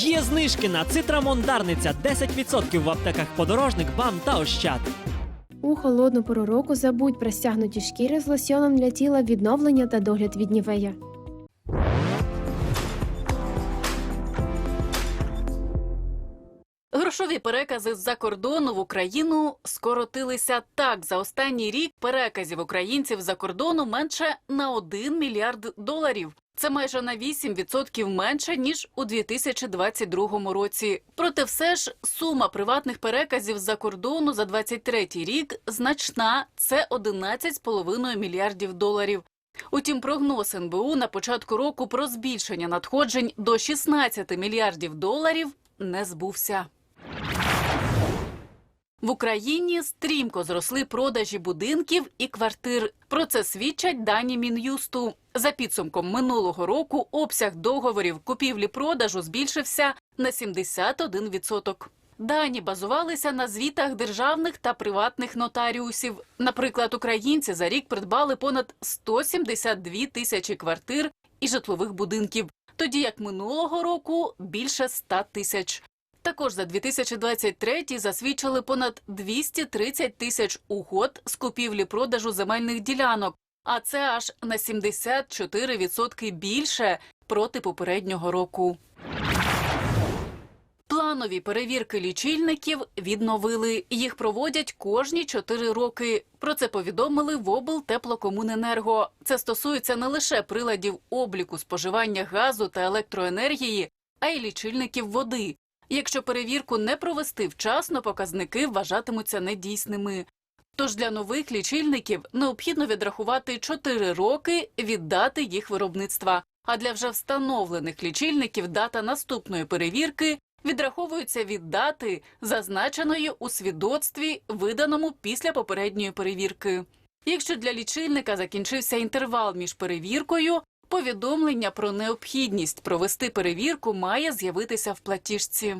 Є знижки на цитрамон Дарниця 10% в аптеках подорожник, бам та ощад. У холодну пору року забудь про стягнуті шкіри з лосьоном для тіла відновлення та догляд від нівея. Грошові перекази з-за кордону в Україну скоротилися так. За останній рік переказів українців за кордону менше на 1 мільярд доларів. Це майже на 8% менше ніж у 2022 році. Проте, все ж сума приватних переказів з-за кордону за 23 рік значна. Це 11,5 мільярдів доларів. Утім, прогноз НБУ на початку року про збільшення надходжень до 16 мільярдів доларів не збувся. В Україні стрімко зросли продажі будинків і квартир. Про це свідчать дані Мін'юсту. За підсумком минулого року обсяг договорів купівлі-продажу збільшився на 71%. Дані базувалися на звітах державних та приватних нотаріусів. Наприклад, українці за рік придбали понад 172 тисячі квартир і житлових будинків, тоді як минулого року більше 100 тисяч. Також за 2023 засвідчили понад 230 тисяч угод з купівлі-продажу земельних ділянок, а це аж на 74% більше проти попереднього року. Планові перевірки лічильників відновили. Їх проводять кожні 4 роки. Про це повідомили в облтеплокомуненерго. Це стосується не лише приладів обліку споживання газу та електроенергії, а й лічильників води. Якщо перевірку не провести вчасно, показники вважатимуться недійсними. Тож для нових лічильників необхідно відрахувати 4 роки від дати їх виробництва. А для вже встановлених лічильників дата наступної перевірки відраховується від дати, зазначеної у свідоцтві, виданому після попередньої перевірки. Якщо для лічильника закінчився інтервал між перевіркою, повідомлення про необхідність провести перевірку має з'явитися в платіжці.